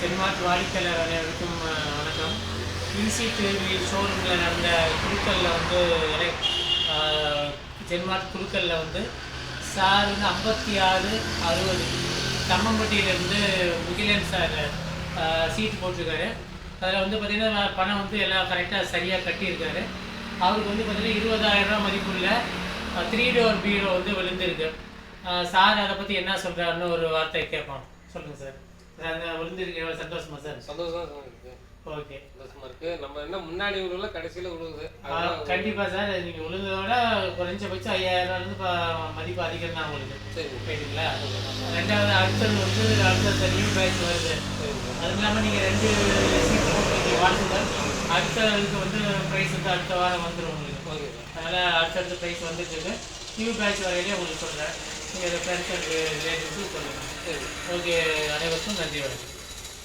சென்மார்ட் வாடிக்கையாளர் அனைவருக்கும் வணக்கம். ஈசி டிவி ஷோரூமில் நடந்த குழுக்களில் வந்து எலெக் சென்மார்ட் குழுக்களில் வந்து சார் வந்து ஐம்பத்தி ஆறு அறுபது. தம்மம்பட்டியிலேருந்து முகிலன் சார் சீட் போட்டிருக்காரு. அதில் வந்து பார்த்திங்கன்னா பணம் வந்து எல்லாம் கரெக்டாக சரியாக கட்டியிருக்காரு. அவருக்கு வந்து பார்த்திங்கன்னா இருபதாயிரம் ரூபாய் மதிப்புள்ள த்ரீ டோர் பீரோ வந்து விழுந்திருக்கு. சார் அதை பற்றி என்ன சொல்கிறாருன்னு ஒரு வார்த்தை கேட்போம். சொல்லுங்கள் சார். விழுந்திருக்கு எவ்வளோ சந்தோஷமா சார்? சந்தோஷமா இருக்கு. ஓகே. சந்தோஷமா இருக்கு. நம்ம என்ன முன்னாடி விழுவல கடைசியில விழுவுது ஆஹ் கண்டிப்பா சார். நீங்க விழுந்ததோட குறைஞ்சபட்சம் ஐயாயிரம் ரூபாய் இருந்து ப- மதிப்பு அதிகம் தான் உங்களுக்கு. சரி. ரெண்டாவது அடுத்தது வந்து அடுத்த நியூ பேட்ச் வருது. அது இல்லாமல் நீங்கள் ரெண்டு போட்டுருக்கீங்க வாழ்த்துக்கள் அடுத்ததுக்கு வந்து ப்ரைஸ் வந்து அடுத்த வாரம் வந்துடும் உங்களுக்கு. ஓகே அதனால் அடுத்தடுத்த ப்ரைஸ் வந்துட்டு நியூ பேட்ச் வரையிலே உங்களுக்கு சொல்கிறேன் நீங்கள் ஃப்ரெண்ட்ஸ் அண்ட் ரிலேட்டிவ்ஸுக்கு சொல்லுங்கள் சரி ஓகே அனைவருக்கும் நன்றி வணக்கம்